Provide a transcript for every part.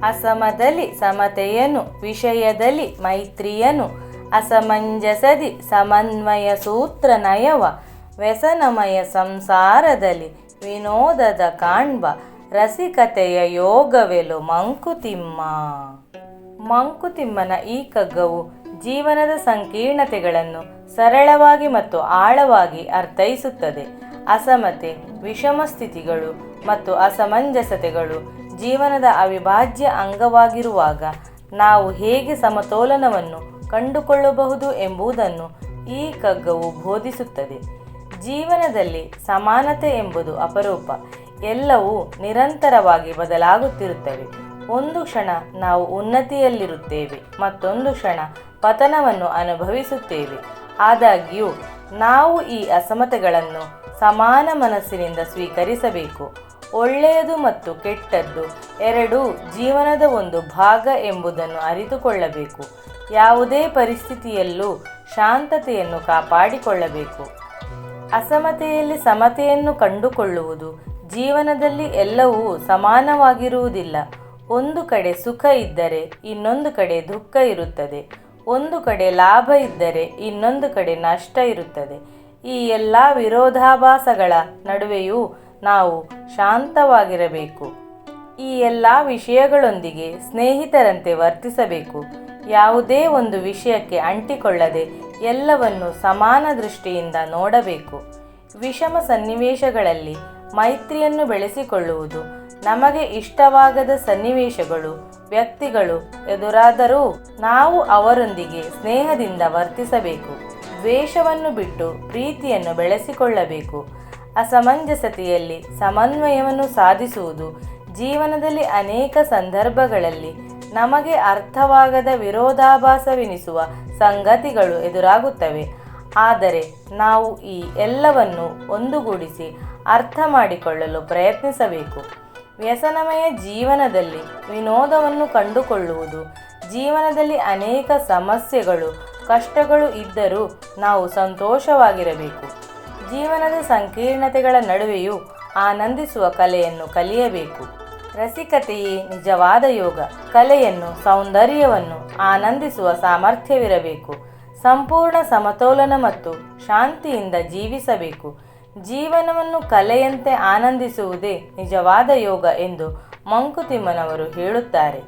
ಅಸಮದಲ್ಲಿ ಸಮತೆಯನು ವಿಷಯದಲ್ಲಿ ಮೈತ್ರಿಯನು ಅಸಮಂಜಸದಿ ಸಮನ್ವಯ ಸೂತ್ರ ನಯವ, ವ್ಯಸನಮಯ ಸಂಸಾರದಲ್ಲಿ ವಿನೋದದ ಕಾಣ್ಬ ರಸಿಕತೆಯ ಯೋಗವೆಲು ಮಂಕುತಿಮ್ಮ. ಮಂಕುತಿಮ್ಮನ ಈ ಕಗ್ಗವು ಜೀವನದ ಸಂಕೀರ್ಣತೆಗಳನ್ನು ಸರಳವಾಗಿ ಮತ್ತು ಆಳವಾಗಿ ಅರ್ಥೈಸುತ್ತದೆ. ಅಸಮತೆ ವಿಷಮ ಸ್ಥಿತಿಗಳು ಮತ್ತು ಅಸಮಂಜಸತೆಗಳು ಜೀವನದ ಅವಿಭಾಜ್ಯ ಅಂಗವಾಗಿರುವಾಗ ನಾವು ಹೇಗೆ ಸಮತೋಲನವನ್ನು ಕಂಡುಕೊಳ್ಳಬಹುದು ಎಂಬುದನ್ನು ಈ ಕಗ್ಗವು ಬೋಧಿಸುತ್ತದೆ. ಜೀವನದಲ್ಲಿ ಸಮಾನತೆ ಎಂಬುದು ಅಪರೂಪ. ಎಲ್ಲವೂ ನಿರಂತರವಾಗಿ ಬದಲಾಗುತ್ತಿರುತ್ತವೆ. ಒಂದು ಕ್ಷಣ ನಾವು ಉನ್ನತಿಯಲ್ಲಿರುತ್ತೇವೆ, ಮತ್ತೊಂದು ಕ್ಷಣ ಪತನವನ್ನು ಅನುಭವಿಸುತ್ತೇವೆ. ಆದಾಗ್ಯೂ, ನಾವು ಈ ಅಸಮತೆಗಳನ್ನು ಸಮಾನ ಮನಸ್ಸಿನಿಂದ ಸ್ವೀಕರಿಸಬೇಕು. ಒಳ್ಳೆಯದು ಮತ್ತು ಕೆಟ್ಟದ್ದು ಎರಡೂ ಜೀವನದ ಒಂದು ಭಾಗ ಎಂಬುದನ್ನು ಅರಿತುಕೊಳ್ಳಬೇಕು. ಯಾವುದೇ ಪರಿಸ್ಥಿತಿಯಲ್ಲೂ ಶಾಂತತೆಯನ್ನು ಕಾಪಾಡಿಕೊಳ್ಳಬೇಕು. ಅಸಮತೆಯಲ್ಲಿ ಸಮತೆಯನ್ನು ಕಂಡುಕೊಳ್ಳುವುದು ಜೀವನದಲ್ಲಿ ಎಲ್ಲವೂ ಸಮಾನವಾಗಿರುವುದಿಲ್ಲ. ಒಂದು ಕಡೆ ಸುಖ ಇದ್ದರೆ ಇನ್ನೊಂದು ಕಡೆ ದುಃಖ ಇರುತ್ತದೆ. ಒಂದು ಕಡೆ ಲಾಭ ಇದ್ದರೆ ಇನ್ನೊಂದು ಕಡೆ ನಷ್ಟ ಇರುತ್ತದೆ. ಈ ಎಲ್ಲ ವಿರೋಧಾಭಾಸಗಳ ನಡುವೆಯೂ ನಾವು ಶಾಂತವಾಗಿರಬೇಕು. ಈ ಎಲ್ಲ ವಿಷಯಗಳೊಂದಿಗೆ ಸ್ನೇಹಿತರಂತೆ ವರ್ತಿಸಬೇಕು. ಯಾವುದೇ ಒಂದು ವಿಷಯಕ್ಕೆ ಅಂಟಿಕೊಳ್ಳದೆ ಎಲ್ಲವನ್ನು ಸಮಾನ ದೃಷ್ಟಿಯಿಂದ ನೋಡಬೇಕು. ವಿಷಮ ಸನ್ನಿವೇಶಗಳಲ್ಲಿ ಮೈತ್ರಿಯನ್ನು ಬೆಳೆಸಿಕೊಳ್ಳುವುದು ನಮಗೆ ಇಷ್ಟವಾಗದ ಸನ್ನಿವೇಶಗಳು, ವ್ಯಕ್ತಿಗಳು ಎದುರಾದರೂ ನಾವು ಅವರೊಂದಿಗೆ ಸ್ನೇಹದಿಂದ ವರ್ತಿಸಬೇಕು. ದ್ವೇಷವನ್ನು ಬಿಟ್ಟು ಪ್ರೀತಿಯನ್ನು ಬೆಳೆಸಿಕೊಳ್ಳಬೇಕು. ಅಸಮಂಜಸತೆಯಲ್ಲಿ ಸಮನ್ವಯವನ್ನು ಸಾಧಿಸುವುದು ಜೀವನದಲ್ಲಿ ಅನೇಕ ಸಂದರ್ಭಗಳಲ್ಲಿ ನಮಗೆ ಅರ್ಥವಾಗದ ವಿರೋಧಾಭಾಸವೆನಿಸುವ ಸಂಗತಿಗಳು ಎದುರಾಗುತ್ತವೆ. ಆದರೆ ನಾವು ಈ ಎಲ್ಲವನ್ನು ಒಂದುಗೂಡಿಸಿ ಅರ್ಥ ಮಾಡಿಕೊಳ್ಳಲು ಪ್ರಯತ್ನಿಸಬೇಕು. ವ್ಯಸನಮಯ ಜೀವನದಲ್ಲಿ ವಿನೋದವನ್ನು ಕಂಡುಕೊಳ್ಳುವುದು, ಜೀವನದಲ್ಲಿ ಅನೇಕ ಸಮಸ್ಯೆಗಳು, ಕಷ್ಟಗಳು ಇದ್ದರೂ ನಾವು ಸಂತೋಷವಾಗಿರಬೇಕು. ಜೀವನದ ಸಂಕೀರ್ಣತೆಗಳ ನಡುವೆಯೂ ಆನಂದಿಸುವ ಕಲೆಯನ್ನು ಕಲಿಯಬೇಕು. ರಸಿಕತೆಯೇ ನಿಜವಾದ ಯೋಗ. ಕಲೆಯನ್ನು, ಸೌಂದರ್ಯವನ್ನು ಆನಂದಿಸುವ ಸಾಮರ್ಥ್ಯವಿರಬೇಕು. ಸಂಪೂರ್ಣ ಸಮತೋಲನ ಮತ್ತು ಶಾಂತಿಯಿಂದ ಜೀವಿಸಬೇಕು. ಜೀವನವನ್ನು ಕಲೆಯಂತೆ ಆನಂದಿಸುವುದೇ ನಿಜವಾದ ಯೋಗ ಎಂದು ಮಂಕುತಿಮ್ಮನವರು ಹೇಳುತ್ತಾರೆ.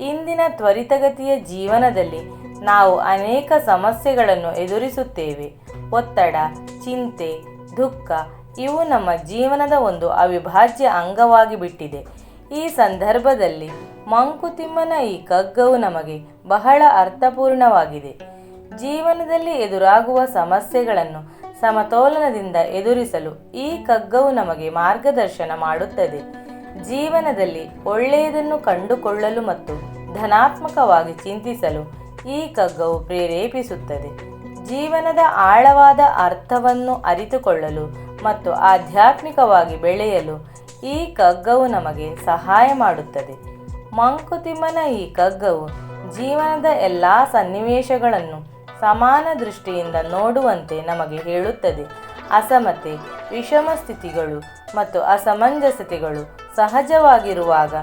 ಇಂದಿನ ತ್ವರಿತಗತಿಯ ಜೀವನದಲ್ಲಿ ನಾವು ಅನೇಕ ಸಮಸ್ಯೆಗಳನ್ನು ಎದುರಿಸುತ್ತೇವೆ. ಒತ್ತಡ, ಚಿಂತೆ, ದುಃಖ ಇವು ನಮ್ಮ ಜೀವನದ ಒಂದು ಅವಿಭಾಜ್ಯ ಅಂಗವಾಗಿ ಬಿಟ್ಟಿದೆ. ಈ ಸಂದರ್ಭದಲ್ಲಿ ಮಂಕುತಿಮ್ಮನ ಈ ಕಗ್ಗವು ನಮಗೆ ಬಹಳ ಅರ್ಥಪೂರ್ಣವಾಗಿದೆ. ಜೀವನದಲ್ಲಿ ಎದುರಾಗುವ ಸಮಸ್ಯೆಗಳನ್ನು ಸಮತೋಲನದಿಂದ ಎದುರಿಸಲು ಈ ಕಗ್ಗವು ನಮಗೆ ಮಾರ್ಗದರ್ಶನ ಮಾಡುತ್ತದೆ. ಜೀವನದಲ್ಲಿ ಒಳ್ಳೆಯದನ್ನು ಕಂಡುಕೊಳ್ಳಲು ಮತ್ತು ಧನಾತ್ಮಕವಾಗಿ ಚಿಂತಿಸಲು ಈ ಕಗ್ಗವು ಪ್ರೇರೇಪಿಸುತ್ತದೆ. ಜೀವನದ ಆಳವಾದ ಅರ್ಥವನ್ನು ಅರಿತುಕೊಳ್ಳಲು ಮತ್ತು ಆಧ್ಯಾತ್ಮಿಕವಾಗಿ ಬೆಳೆಯಲು ಈ ಕಗ್ಗವು ನಮಗೆ ಸಹಾಯ ಮಾಡುತ್ತದೆ. ಮಂಕುತಿಮ್ಮನ ಈ ಕಗ್ಗವು ಜೀವನದ ಎಲ್ಲ ಸನ್ನಿವೇಶಗಳನ್ನು ಸಮಾನ ದೃಷ್ಟಿಯಿಂದ ನೋಡುವಂತೆ ನಮಗೆ ಹೇಳುತ್ತದೆ. ಅಸಮತೆ, ವಿಷಮ ಸ್ಥಿತಿಗಳು ಮತ್ತು ಅಸಮಂಜಸತೆಗಳು ಸಹಜವಾಗಿರುವಾಗ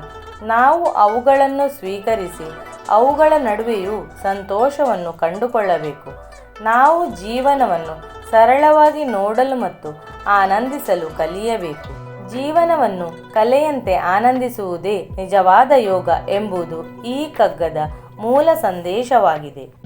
ನಾವು ಅವುಗಳನ್ನು ಸ್ವೀಕರಿಸಿ ಅವುಗಳ ನಡುವೆಯೂ ಸಂತೋಷವನ್ನು ಕಂಡುಕೊಳ್ಳಬೇಕು. ನಾವು ಜೀವನವನ್ನು ಸರಳವಾಗಿ ನೋಡಲು ಮತ್ತು ಆನಂದಿಸಲು ಕಲಿಯಬೇಕು. ಜೀವನವನ್ನು ಕಲೆಯಂತೆ ಆನಂದಿಸುವುದೇ ನಿಜವಾದ ಯೋಗ ಎಂಬುದು ಈ ಕಗ್ಗದ ಮೂಲ ಸಂದೇಶವಾಗಿದೆ.